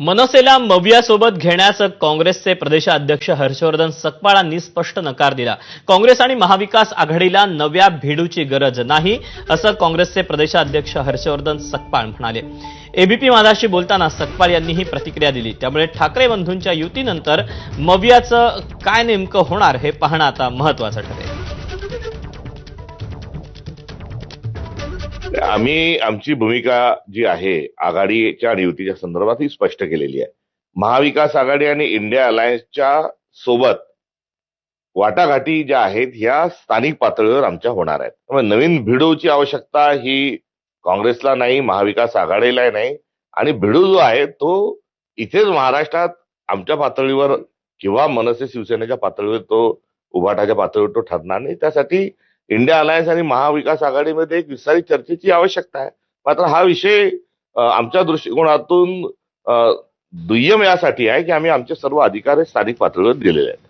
मनसेला मवियासोबत घेण्यास काँग्रेसचे प्रदेशाध्यक्ष हर्षवर्धन सकपाळांनी स्पष्ट नकार दिला. काँग्रेस आणि महाविकास आघाडीला नव्या भिडूची गरज नाही असं काँग्रेसचे प्रदेशाध्यक्ष हर्षवर्धन सकपाळ म्हणाले. एबीपी माझाशी बोलताना सकपाळ यांनी ही प्रतिक्रिया दिली. त्यामुळे ठाकरे बंधूंच्या युतीनंतर मवियाचं काय नेमकं होणार हे पाहणं आता महत्वाचं ठरेल. आम्ही आमची भूमिका जी आहे आघाडीच्या आणि युतीच्या संदर्भात ही स्पष्ट केलेली आहे. महाविकास आघाडी आणि इंडिया अलायन्सच्या सोबत वाटाघाटी ज्या आहेत ह्या स्थानिक पातळीवर आमच्या होणार आहेत. त्यामुळे नवीन भिडूची आवश्यकता ही काँग्रेसला नाही महाविकास आघाडीला नाही. आणि भिडू जो आहे तो इथेच महाराष्ट्रात आमच्या पातळीवर किंवा मनसे शिवसेनेच्या पातळीवर तो उभाटाच्या पातळीवर तो ठरणार नाही. त्यासाठी इंडिया अलायन्स आणि महाविकास आघाडीमध्ये एक विस्तारित चर्चेची आवश्यकता आहे. मात्र हा विषय आमच्या दृष्टिकोनातून दुय्यम यासाठी आहे की आम्ही आमचे सर्व अधिकार स्थानिक पातळीवर दिलेले आहेत.